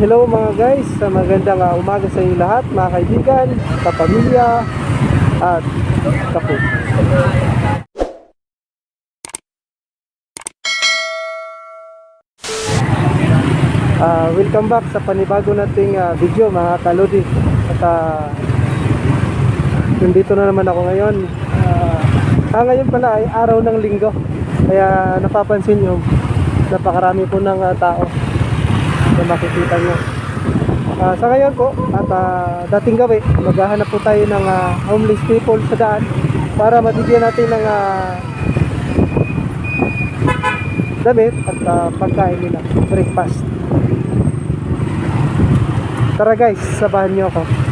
Hello mga guys, sa magandang ah, umaga sa inyo lahat, mga kaibigan, kapamilya, at kapo. Ah, welcome back sa panibago nating ah, video mga kalodi. At ah, nandito na naman ako ngayon. Ah, ah, ngayon pala ay araw ng linggo. Kaya napapansin nyo, napakarami po ng ah, tao na makikita nyo. Ah, sa ngayon po, at ah, dating gabi, maghahanap po tayo ng ah, homeless people sa daan para mabigyan natin ng ah, damit at ah, pagkain nila, breakfast. Tara guys, sabahan nyo ako.